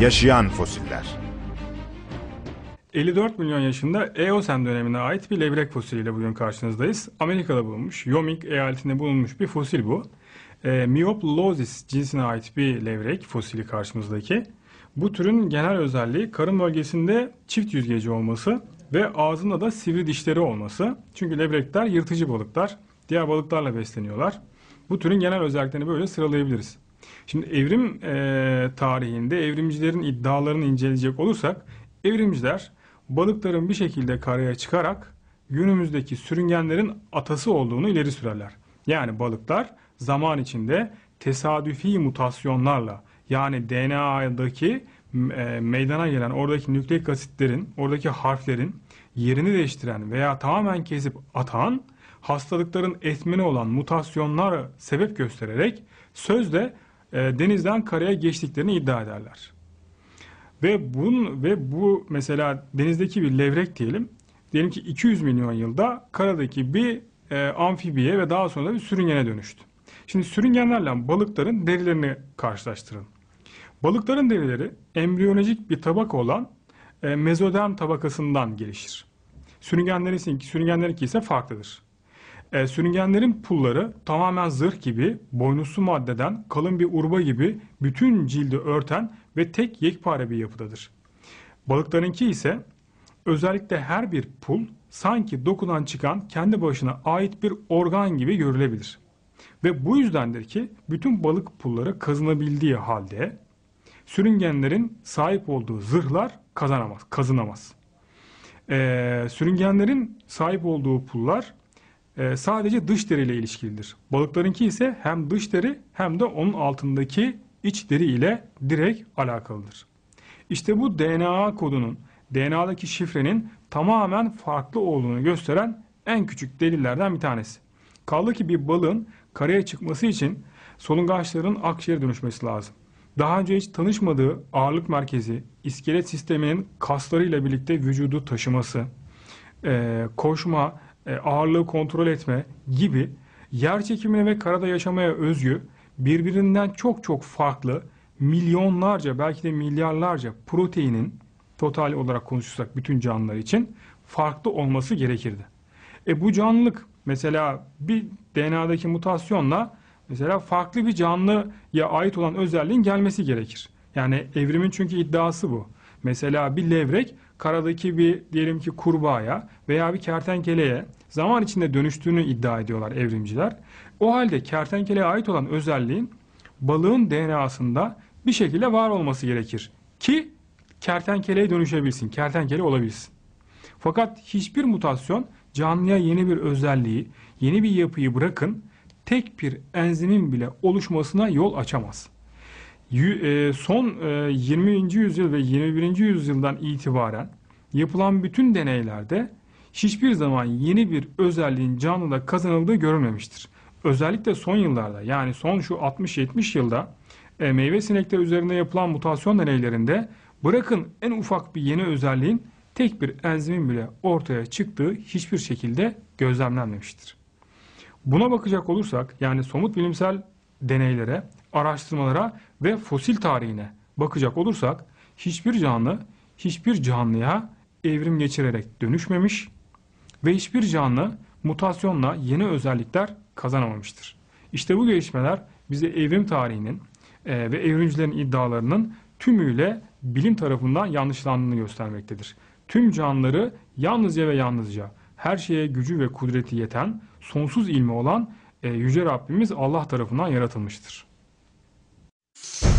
Yaşayan fosiller. 54 milyon yaşında Eosen dönemine ait bir levrek fosiliyle bugün karşınızdayız. Amerika'da bulunmuş, Wyoming eyaletinde bulunmuş bir fosil bu. E, Myoplozis cinsine ait bir levrek fosili karşımızdaki. Bu türün genel özelliği karın bölgesinde çift yüzgeci olması ve ağzında da sivri dişleri olması. Çünkü levrekler yırtıcı balıklar, diğer balıklarla besleniyorlar. Bu türün genel özelliklerini böyle sıralayabiliriz. Şimdi evrim e, tarihinde evrimcilerin iddialarını inceleyecek olursak evrimciler balıkların bir şekilde karaya çıkarak günümüzdeki sürüngenlerin atası olduğunu ileri sürerler. Yani balıklar zaman içinde tesadüfi mutasyonlarla yani DNA'daki e, meydana gelen oradaki nükleik asitlerin, oradaki harflerin yerini değiştiren veya tamamen kesip atan hastalıkların etmeni olan mutasyonlara sebep göstererek sözde e, denizden karaya geçtiklerini iddia ederler. Ve bunun ve bu mesela denizdeki bir levrek diyelim. Diyelim ki 200 milyon yılda karadaki bir e, amfibiye ve daha sonra da bir sürüngene dönüştü. Şimdi sürüngenlerle balıkların derilerini karşılaştırın. Balıkların derileri embriyolojik bir tabaka olan e, mezoderm tabakasından gelişir. Sürüngenlerin, sürüngenlerinki ise farklıdır. E, sürüngenlerin pulları tamamen zırh gibi, boynuzlu maddeden kalın bir urba gibi bütün cildi örten ve tek yekpare bir yapıdadır. Balıklarınki ise özellikle her bir pul sanki dokudan çıkan kendi başına ait bir organ gibi görülebilir. Ve bu yüzdendir ki bütün balık pulları kazınabildiği halde sürüngenlerin sahip olduğu zırhlar kazanamaz, kazınamaz. Ee, sürüngenlerin sahip olduğu pullar e, sadece dış deri ile ilişkilidir. Balıklarınki ise hem dış deri hem de onun altındaki iç deri ile direkt alakalıdır. İşte bu DNA kodunun, DNA'daki şifrenin tamamen farklı olduğunu gösteren en küçük delillerden bir tanesi. Kaldı ki bir balığın karaya çıkması için solungaçların akciğere dönüşmesi lazım. Daha önce hiç tanışmadığı ağırlık merkezi, iskelet sisteminin kaslarıyla birlikte vücudu taşıması, e, koşma, ağırlığı kontrol etme gibi yer çekimine ve karada yaşamaya özgü birbirinden çok çok farklı milyonlarca belki de milyarlarca proteinin total olarak konuşursak bütün canlılar için farklı olması gerekirdi. E bu canlılık mesela bir DNA'daki mutasyonla mesela farklı bir canlıya ait olan özelliğin gelmesi gerekir. Yani evrimin çünkü iddiası bu. Mesela bir levrek karadaki bir diyelim ki kurbağaya veya bir kertenkeleye zaman içinde dönüştüğünü iddia ediyorlar evrimciler. O halde kertenkeleye ait olan özelliğin balığın DNA'sında bir şekilde var olması gerekir ki kertenkeleye dönüşebilsin, kertenkele olabilsin. Fakat hiçbir mutasyon canlıya yeni bir özelliği, yeni bir yapıyı bırakın tek bir enzimin bile oluşmasına yol açamaz. E, son 20. E, yüzyıl ve 21. yüzyıldan itibaren yapılan bütün deneylerde hiçbir zaman yeni bir özelliğin canlıda kazanıldığı görülmemiştir. Özellikle son yıllarda yani son şu 60-70 yılda e, meyve sinekleri üzerinde yapılan mutasyon deneylerinde bırakın en ufak bir yeni özelliğin tek bir enzimin bile ortaya çıktığı hiçbir şekilde gözlemlenmemiştir. Buna bakacak olursak yani somut bilimsel deneylere, araştırmalara ve fosil tarihine bakacak olursak hiçbir canlı hiçbir canlıya evrim geçirerek dönüşmemiş ve hiçbir canlı mutasyonla yeni özellikler kazanamamıştır. İşte bu gelişmeler bize evrim tarihinin e, ve evrimcilerin iddialarının tümüyle bilim tarafından yanlışlandığını göstermektedir. Tüm canlıları yalnızca ve yalnızca her şeye gücü ve kudreti yeten, sonsuz ilmi olan e, Yüce Rabbimiz Allah tarafından yaratılmıştır. you